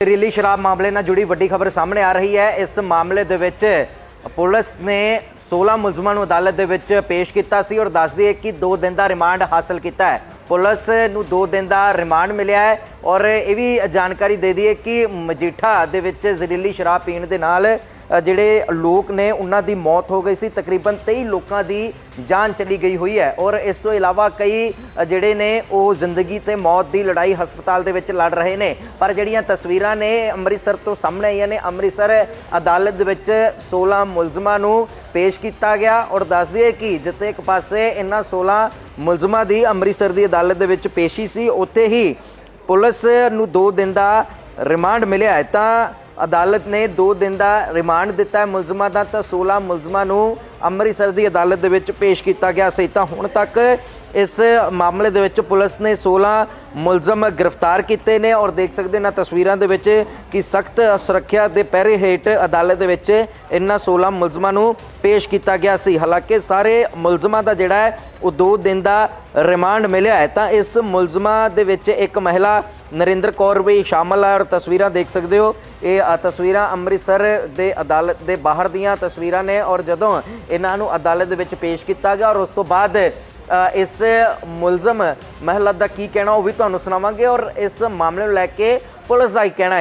ਜ਼ਹਿਰੀਲੀ ਸ਼ਰਾਬ ਮਾਮਲੇ ਨਾਲ ਜੁੜੀ ਵੱਡੀ ਖਬਰ ਸਾਹਮਣੇ ਆ ਰਹੀ ਹੈ। ਇਸ ਮਾਮਲੇ ਦੇ ਵਿੱਚ ਪੁਲਿਸ ਨੇ 16 ਮੁਲਜ਼ਮਾਂ ਨੂੰ ਅਦਾਲਤ ਦੇ ਵਿੱਚ ਪੇਸ਼ ਕੀਤਾ ਸੀ ਔਰ ਦੱਸਦੀ ਹੈ ਕਿ 2 ਦਿਨ ਦਾ ਰਿਮਾਂਡ ਹਾਸਲ ਕੀਤਾ ਹੈ। ਪੁਲਿਸ ਨੂੰ 2 ਦਿਨ ਦਾ ਰਿਮਾਂਡ ਮਿਲਿਆ ਹੈ ਔਰ ਇਹ ਵੀ ਜਾਣਕਾਰੀ ਦੇ ਦਈਏ ਕਿ ਮਜੀਠਾ ਦੇ ਵਿੱਚ ਜ਼ਹਿਰੀਲੀ ਸ਼ਰਾਬ ਪੀਣ ਦੇ ਨਾਲ ਜਿਹੜੇ ਲੋਕ ਨੇ, ਉਹਨਾਂ ਦੀ ਮੌਤ ਹੋ ਗਈ ਸੀ। ਤਕਰੀਬਨ 23 ਲੋਕਾਂ ਦੀ ਜਾਨ ਚਲੀ ਗਈ ਹੋਈ ਹੈ। ਔਰ ਇਸ ਤੋਂ ਇਲਾਵਾ ਕਈ ਜਿਹੜੇ ਨੇ, ਉਹ ਜ਼ਿੰਦਗੀ ਤੇ ਮੌਤ ਦੀ ਲੜਾਈ ਹਸਪਤਾਲ ਦੇ ਵਿੱਚ ਲੜ ਰਹੇ ਨੇ। ਪਰ ਜਿਹੜੀਆਂ ਤਸਵੀਰਾਂ ਨੇ ਅੰਮ੍ਰਿਤਸਰ ਤੋਂ ਸਾਹਮਣੇ ਆਈਆਂ ਨੇ, ਅੰਮ੍ਰਿਤਸਰ ਅਦਾਲਤ ਦੇ ਵਿੱਚ 16 ਮੁਲਜ਼ਮਾਂ ਨੂੰ ਪੇਸ਼ ਕੀਤਾ ਗਿਆ। ਔਰ ਦੱਸ ਦਈਏ ਕਿ ਜਿੱਥੇ ਇੱਕ ਪਾਸੇ ਇਹਨਾਂ 16 ਮੁਲਜ਼ਮਾਂ ਦੀ ਅੰਮ੍ਰਿਤਸਰ ਦੀ ਅਦਾਲਤ ਦੇ ਵਿੱਚ ਪੇਸ਼ੀ ਸੀ, ਉੱਥੇ ਹੀ ਪੁਲਿਸ ਨੂੰ 2 ਦਿਨ ਦਾ ਰਿਮਾਂਡ ਮਿਲਿਆ ਹੈ। ਤਾਂ ਅਦਾਲਤ ਨੇ 2 ਦਿਨ ਦਾ ਰਿਮਾਂਡ ਦਿੱਤਾ ਹੈ। ਮੁਲਜ਼ਮਾਂ ਦਾ ਤਾਂ 16 ਮੁਲਜ਼ਮਾਂ ਨੂੰ ਅੰਮ੍ਰਿਤਸਰ ਦੀ ਅਦਾਲਤ ਦੇ ਵਿੱਚ ਪੇਸ਼ ਕੀਤਾ ਗਿਆ ਸੀ। ਤਾਂ ਹੁਣ ਤੱਕ ਇਸ ਮਾਮਲੇ ਦੇ ਵਿੱਚ ਪੁਲਿਸ ਨੇ 16 ਮੁਲਜ਼ਮ ਗ੍ਰਿਫਤਾਰ ਕੀਤੇ ਨੇ ਔਰ ਦੇਖ ਸਕਦੇ ਹੋ ਇਹਨਾਂ ਤਸਵੀਰਾਂ ਦੇ ਵਿੱਚ ਕਿ ਸਖਤ ਸੁਰੱਖਿਆ ਦੇ ਪਹਿਰੇ ਹੇਠ ਅਦਾਲਤ ਦੇ ਵਿੱਚ ਇਹਨਾਂ 16 ਮੁਲਜ਼ਮਾਂ ਨੂੰ ਪੇਸ਼ ਕੀਤਾ ਗਿਆ ਸੀ। ਹਾਲਾਂਕਿ ਸਾਰੇ ਮੁਲਜ਼ਮਾਂ ਦਾ ਜਿਹੜਾ ਹੈ, ਉਹ 2 ਦਿਨ ਦਾ ਰਿਮਾਂਡ ਮਿਲਿਆ ਹੈ। ਤਾਂ ਇਸ ਮੁਲਜ਼ਮਾਂ ਦੇ ਵਿੱਚ ਇੱਕ ਮਹਿਲਾ ਨਰਿੰਦਰ ਕੌਰ ਵੀ ਸ਼ਾਮਲ ਹੈ ਔਰ ਤਸਵੀਰਾਂ ਦੇਖ ਸਕਦੇ ਹੋ। ਇਹ ਤਸਵੀਰਾਂ ਅੰਮ੍ਰਿਤਸਰ ਦੇ ਅਦਾਲਤ ਦੇ ਬਾਹਰ ਦੀਆਂ ਤਸਵੀਰਾਂ ਨੇ ਔਰ ਜਦੋਂ ਇਹਨਾਂ ਨੂੰ ਅਦਾਲਤ ਦੇ ਵਿੱਚ ਪੇਸ਼ ਕੀਤਾ ਗਿਆ ਔਰ ਉਸ ਤੋਂ ਬਾਅਦ ਇਸ ਮੁਲਜ਼ਮ ਮਹਿਲਾ ਦਾ ਕੀ ਕਹਿਣਾ ਉਹ ਵੀ ਤੁਹਾਨੂੰ ਸੁਣਾਵਾਂਗੇ ਔਰ ਇਸ ਮਾਮਲੇ ਨੂੰ ਲੈ ਕੇ ਪੁਲਿਸ ਦਾ ਹੀ ਕਹਿਣਾ ਹੈ।